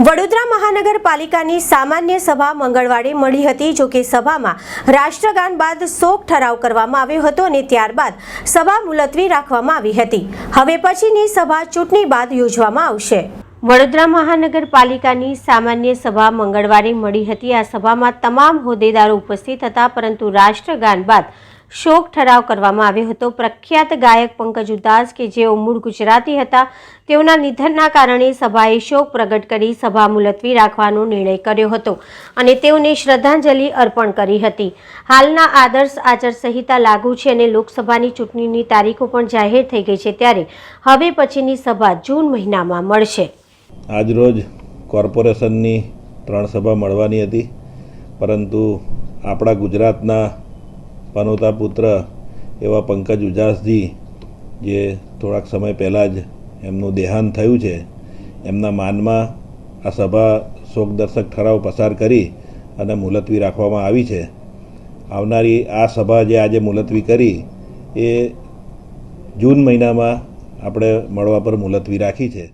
વડોદરા મહાનગરપાલિકાની સામાન્ય સભા મંગળવારે મળી હતી, જો કે સભામાં રાષ્ટ્રગાન બાદ શોક ઠરાવ કરવામાં આવ્યો હતો અને ત્યારબાદ સભા મુલતવી રાખવામાં આવી હતી. હવે પછીની સભા ચૂંટણી બાદ યોજવામાં આવશે. વડોદરા મહાનગરપાલિકાની સામાન્ય સભા મંગળવારે મળી હતી. આ સભામાં તમામ હોદ્દેદારો ઉપસ્થિત હતા, પરંતુ રાષ્ટ્રગાન બાદ શોક ઠરાવ કરવામાં આવ્યો હતો. પ્રખ્યાત ગાયક પંકજ ઉદાસ કે જેઓ મૂળ ગુજરાતી હતા, તેઓના નિધનના કારણે સભાએ શોક પ્રગટ કરી સભા મુલતવી રાખવાનો નિર્ણય કર્યો હતો અને તેઓને શ્રદ્ધાંજલિ અર્પણ કરી હતી. હાલના આદર્શ આચાર સંહિતા લાગુ છે અને લોકસભાની ચૂંટણીની તારીખો પણ જાહેર થઈ ગઈ છે ત્યારે હવે પછીની સભા જૂન મહિનામાં મળશે. આજરોજ કોર્પોરેશનની ત્રણ સભા મળવાની હતી, પરંતુ આપણા ગુજરાતના પનોતા પુત્ર એવા પંકજ ઉજાસજી, જે થોડાક સમય પહેલાં જ એમનું દેહાંત થયું છે, એમના માનમાં આ સભા શોકદર્શક ઠરાવ પસાર કરી અને મુલતવી રાખવામાં આવી છે. આવનારી આ સભા જે આજે મુલતવી કરી, એ જૂન મહિનામાં આપણે મળવા પર મુલતવી રાખી છે.